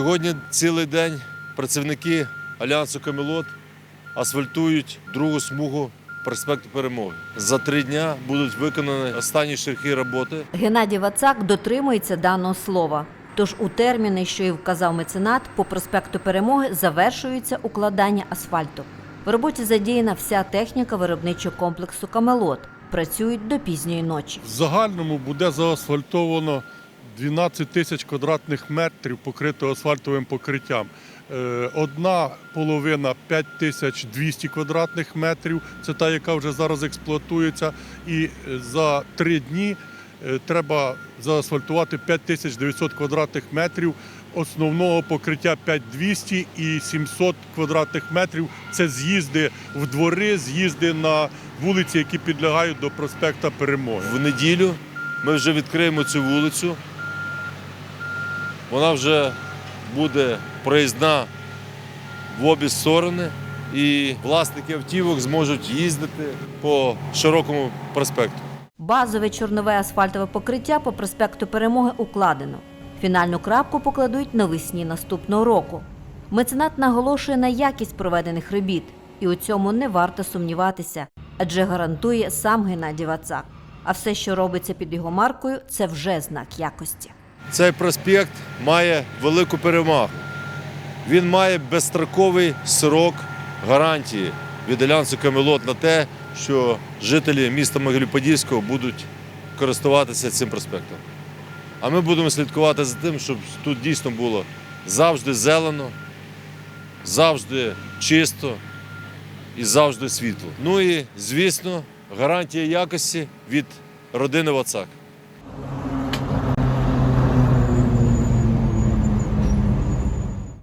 Сьогодні цілий день працівники Альянсу Камелот асфальтують другу смугу проспекту Перемоги. За три дня будуть виконані останні шляхи роботи. Геннадій Вацак дотримується даного слова. Тож у терміни, що і вказав меценат, по проспекту Перемоги завершується укладання асфальту. В роботі задіяна вся техніка виробничого комплексу Камелот. Працюють до пізньої ночі. В загальному буде заасфальтовано 12 тисяч квадратних метрів покрито асфальтовим покриттям. Е, Одна половина 5200 квадратних метрів, це та, яка вже зараз експлуатується. І е, за три дні е, треба заасфальтувати 5900 квадратних метрів основного покриття 5200 і 700 квадратних метрів. Це з'їзди в двори, з'їзди на вулиці, які підлягають до проспекта Перемоги. В неділю ми вже відкриємо цю вулицю. Вона вже буде проїзна в обі сторони, і власники автівок зможуть їздити по широкому проспекту. Базове чорнове асфальтове покриття по проспекту Перемоги укладено. Фінальну крапку покладуть навесні наступного року. Меценат наголошує на якість проведених робіт, і у цьому не варто сумніватися, адже гарантує сам Геннадій Вацак. А все, що робиться під його маркою, це вже знак якості. Цей проспект має велику перемогу. Він має безстроковий срок гарантії від Альянсу Камелот на те, що жителі міста Могилів-Подільського будуть користуватися цим проспектом. А ми будемо слідкувати за тим, щоб тут дійсно було завжди зелено, завжди чисто і завжди світло. Ну і, звісно, гарантія якості від родини Вацак.